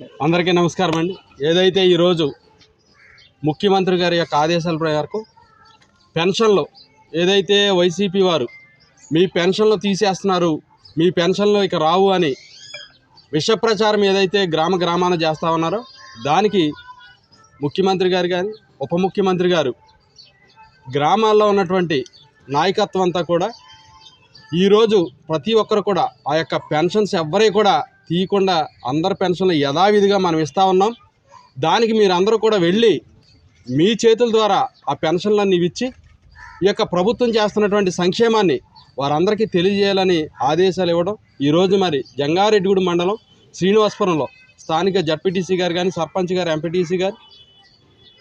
అందరికీ నమస్కారం అండి. ఏదైతే ఈరోజు ముఖ్యమంత్రి గారి యొక్క ఆదేశాల ప్రకారం పెన్షన్లు ఏదైతే వైసీపీ వారు మీ పెన్షన్లు తీసేస్తున్నారు మీ పెన్షన్లు ఇక రావు అని విష ప్రచారం ఏదైతే గ్రామ గ్రామాన చేస్తూ ఉన్నారో దానికి ముఖ్యమంత్రి గారు కానీ ఉప ముఖ్యమంత్రి గారు గ్రామాల్లో ఉన్నటువంటి నాయకత్వం అంతా కూడా ఈరోజు ప్రతి ఒక్కరు కూడా ఆ యొక్క పెన్షన్స్ ఎవ్వరి కూడా తీయకుండా అందరి పెన్షన్లు యథావిధిగా మనం ఇస్తూ ఉన్నాం. దానికి మీరు అందరూ కూడా వెళ్ళి మీ చేతుల ద్వారా ఆ పెన్షన్లన్నీ ఇచ్చి ఈ యొక్క ప్రభుత్వం చేస్తున్నటువంటి సంక్షేమాన్ని వారందరికీ తెలియజేయాలని ఆదేశాలు ఇవ్వడం. ఈరోజు మరి జంగారెడ్డిగూడి మండలం శ్రీనివాసపురంలో స్థానిక జడ్పీటీసీ గారు కానీ సర్పంచ్ గారు ఎంపీటీసీ గారు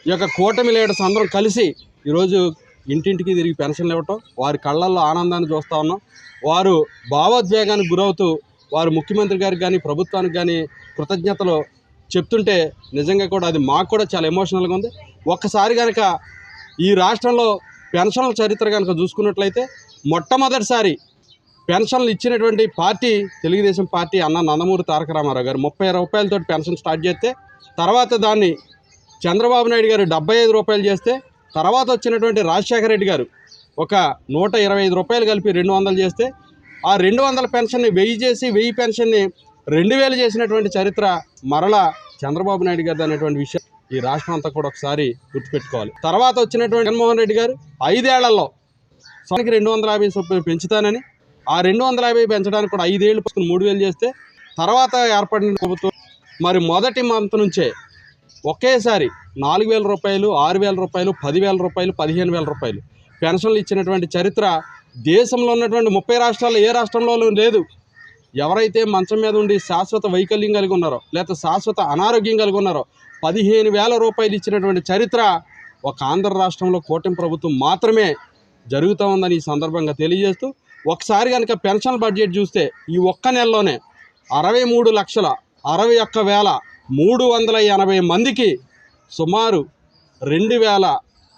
ఈ యొక్క కూటమి లీడర్స్ అందరం కలిసి ఈరోజు ఇంటింటికి తిరిగి పెన్షన్లు ఇవ్వటం. వారి కళ్ళల్లో ఆనందాన్ని చూస్తూ ఉన్నాం. వారు భావోద్వేగానికి గురవుతూ వారు ముఖ్యమంత్రి గారికి కానీ ప్రభుత్వానికి కానీ కృతజ్ఞతలు చెప్తుంటే నిజంగా కూడా అది మాకు కూడా చాలా ఎమోషనల్గా ఉంది. ఒక్కసారి కనుక ఈ రాష్ట్రంలో పెన్షన్ల చరిత్ర కనుక చూసుకున్నట్లయితే మొట్టమొదటిసారి పెన్షన్లు ఇచ్చినటువంటి పార్టీ తెలుగుదేశం పార్టీ అన్న నందమూరి తారక రామారావు గారు ముప్పై రూపాయలతో పెన్షన్ స్టార్ట్ చేస్తే తర్వాత దాన్ని చంద్రబాబు నాయుడు గారు డెబ్బై ఐదు రూపాయలు చేస్తే తర్వాత వచ్చినటువంటి రాజశేఖర రెడ్డి గారు ఒక నూట ఇరవై ఐదు రూపాయలు కలిపి రెండు వందలు చేస్తే ఆ రెండు వందల పెన్షన్ని వెయ్యి చేసి వెయ్యి పెన్షన్ని రెండు వేలు చేసినటువంటి చరిత్ర మరలా చంద్రబాబు నాయుడు గారు అనేటువంటి విషయం ఈ రాష్ట్రం అంతా కూడా ఒకసారి గుర్తుపెట్టుకోవాలి. తర్వాత వచ్చినటువంటి జగన్మోహన్ రెడ్డి గారు ఐదేళ్ళలో సొనకి రెండు వందల యాభై పెంచుతానని ఆ రెండు వందల యాభై పెంచడానికి కూడా ఐదేళ్ళు పసుకుని మూడు వేలు చేస్తే తర్వాత ఏర్పడిన ప్రభుత్వం మరి మొదటి మంత్ నుంచే ఒకేసారి నాలుగు వేల రూపాయలు ఆరు వేల రూపాయలు పదివేల రూపాయలు పదిహేను వేల రూపాయలు పెన్షన్లు ఇచ్చినటువంటి చరిత్ర దేశంలో ఉన్నటువంటి ముప్పై రాష్ట్రాల్లో ఏ రాష్ట్రంలోనూ లేదు. ఎవరైతే మంచం మీద ఉండి శాశ్వత వైకల్యం కలిగి ఉన్నారో లేకపోతే శాశ్వత అనారోగ్యం కలిగి ఉన్నారో పదిహేను వేల రూపాయలు ఇచ్చినటువంటి చరిత్ర ఒక ఆంధ్ర రాష్ట్రంలో కూటమి ప్రభుత్వం మాత్రమే జరుగుతూ ఉందని ఈ సందర్భంగా తెలియజేస్తూ ఒకసారి కనుక పెన్షన్ బడ్జెట్ చూస్తే ఈ ఒక్క నెలలోనే అరవై మూడు లక్షల అరవై ఒక్క వేల మూడు వందల ఎనభై మందికి సుమారు రెండు వేల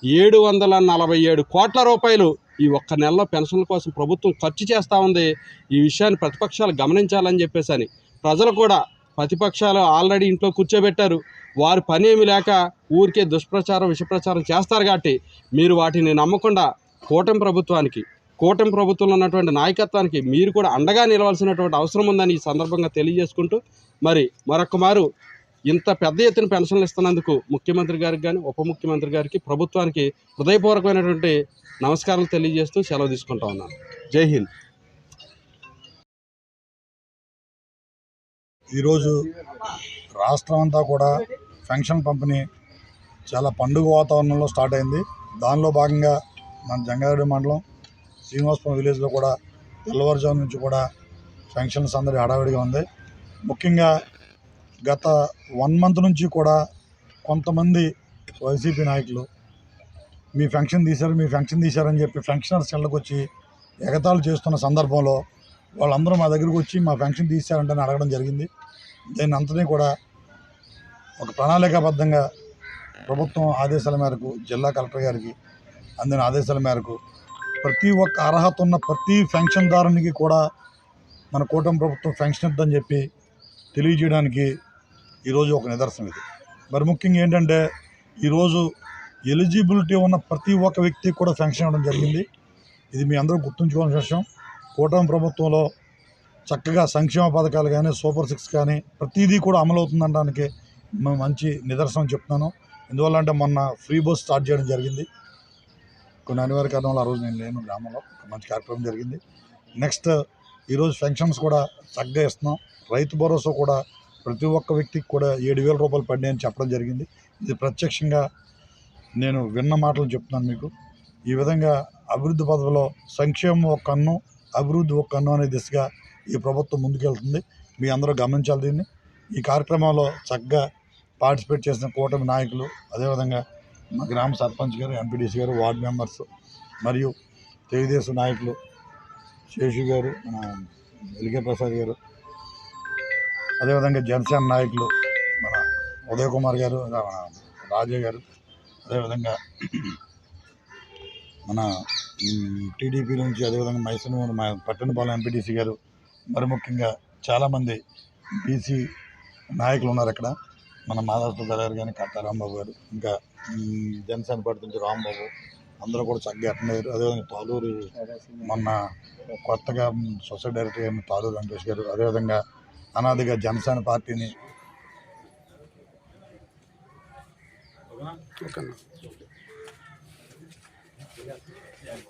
ఏడు వందల నలభై ఏడు కోట్ల రూపాయలు ఈ ఒక్క నెలలో పెన్షన్ల కోసం ప్రభుత్వం ఖర్చు చేస్తూ ఉంది. ఈ విషయాన్ని ప్రతిపక్షాలు గమనించాలని చెప్పేసి అని. ప్రజలు కూడా ప్రతిపక్షాలు ఆల్రెడీ ఇంట్లో కూర్చోబెట్టారు. వారి పని ఏమి లేక ఊరికే దుష్ప్రచారం విషప్రచారం చేస్తారు కాబట్టి మీరు వాటిని నమ్మకుండా కూటమి ప్రభుత్వానికి కూటమి ప్రభుత్వంలో ఉన్నటువంటి నాయకత్వానికి మీరు కూడా అండగా నిలవాల్సినటువంటి అవసరం ఉందని ఈ సందర్భంగా తెలియజేసుకుంటూ మరి మరొక మారు ఇంత పెద్ద ఎత్తున పెన్షన్లు ఇస్తున్నందుకు ముఖ్యమంత్రి గారికి కానీ ఉప ముఖ్యమంత్రి గారికి ప్రభుత్వానికి హృదయపూర్వకమైనటువంటి నమస్కారాలు తెలియజేస్తూ సెలవు తీసుకుంటా ఉన్నాను. జై హింద్. ఈరోజు రాష్ట్రం అంతా కూడా పెన్షన్ పంపిణీ చాలా పండుగ వాతావరణంలో స్టార్ట్ అయింది. దానిలో భాగంగా మన జంగారెడ్డి మండలం శ్రీనివాసపురం విలేజ్లో కూడా తెల్లవారుజాము నుంచి కూడా ఫంక్షన్స్ అందరి హడావిడిగా ఉంది. ముఖ్యంగా గత వన్ మంత్ నుంచి కూడా కొంతమంది వైసీపీ నాయకులు మీ ఫంక్షన్ తీశారు మీ ఫంక్షన్ తీశారని చెప్పి ఫంక్షనర్స్ ఇళ్ళకి వచ్చి ఎగతాళి చేస్తున్న సందర్భంలో వాళ్ళందరూ మా దగ్గరికి వచ్చి మా ఫంక్షన్ తీశారంటే అడగడం జరిగింది. దీన్ని అంతని కూడా ఒక ప్రణాళికాబద్ధంగా ప్రభుత్వం ఆదేశాల మేరకు జిల్లా కలెక్టర్ గారికి అందిన ఆదేశాల మేరకు ప్రతి ఒక్క అర్హత ఉన్న ప్రతి ఫంక్షన్దారునికి కూడా మన కూటమి ప్రభుత్వం ఫంక్షన్ ఇద్దని చెప్పి తెలియజేయడానికి ఈరోజు ఒక నిదర్శనం ఇది. మరి ముఖ్యంగా ఏంటంటే ఈరోజు ఎలిజిబిలిటీ ఉన్న ప్రతి ఒక్క వ్యక్తికి కూడా శాంక్షన్ అవ్వడం జరిగింది. ఇది మీ అందరూ గుర్తుంచుకోవాల్సిన విషయం. కూటమి ప్రభుత్వంలో చక్కగా సంక్షేమ పథకాలు కానీ సూపర్ సిక్స్ కానీ ప్రతిదీ కూడా అమలు అవుతుందనడానికి మేము మంచి నిదర్శనం చెప్తున్నాను. ఎందువల్ల అంటే మొన్న ఫ్రీ బస్ స్టార్ట్ చేయడం జరిగింది. కొన్ని అనివార్య కారణాలు ఆ రోజు నేను లేను గ్రామంలో. ఒక మంచి కార్యక్రమం జరిగింది. నెక్స్ట్ ఈరోజు ఫంక్షన్స్ కూడా చక్కగా ఇస్తున్నాం రైతు భరోసా కూడా ప్రతి ఒక్క వ్యక్తికి కూడా ఏడు వేల రూపాయలు పడినాయని చెప్పడం జరిగింది. ఇది ప్రత్యక్షంగా నేను విన్న మాటలు చెప్తున్నాను మీకు. ఈ విధంగా అభివృద్ధి పదవిలో సంక్షేమం ఒక కన్ను అభివృద్ధి ఒక కన్ను అనే దిశగా ఈ ప్రభుత్వం ముందుకెళ్తుంది. మీ అందరూ గమనించాలి దీన్ని. ఈ కార్యక్రమంలో చక్కగా పార్టిసిపేట్ చేసిన కూటమి నాయకులు అదేవిధంగా మా గ్రామ సర్పంచ్ గారు ఎంపీడీసీ గారు వార్డు మెంబర్స్ మరియు తెలుగుదేశం నాయకులు శేషు గారు మన ఎలికే ప్రసాద్ గారు అదేవిధంగా జనసేన నాయకులు మన ఉదయ్ కుమార్ గారు రాజే గారు అదేవిధంగా మన టీడీపీ నుంచి అదేవిధంగా మైసూరు మా పట్టణపాలెం ఎంపీటీసీ గారు మరి ముఖ్యంగా చాలామంది బీసీ నాయకులు ఉన్నారు అక్కడ. మన మాధవస్వ గారు కానీ కట్టా రాంబాబు గారు ఇంకా జనసేన పార్టీ నుంచి రాంబాబు అందరూ కూడా చక్కగా అటెండ్ అయ్యారు అదేవిధంగా తాలూరు మొన్న కొత్తగా సొసైటీ డైరెక్టర్ గారిని తాలూరు వెంకటేష్ గారు అదేవిధంగా అనాదిగా జనసేన పార్టీని Tá vendo?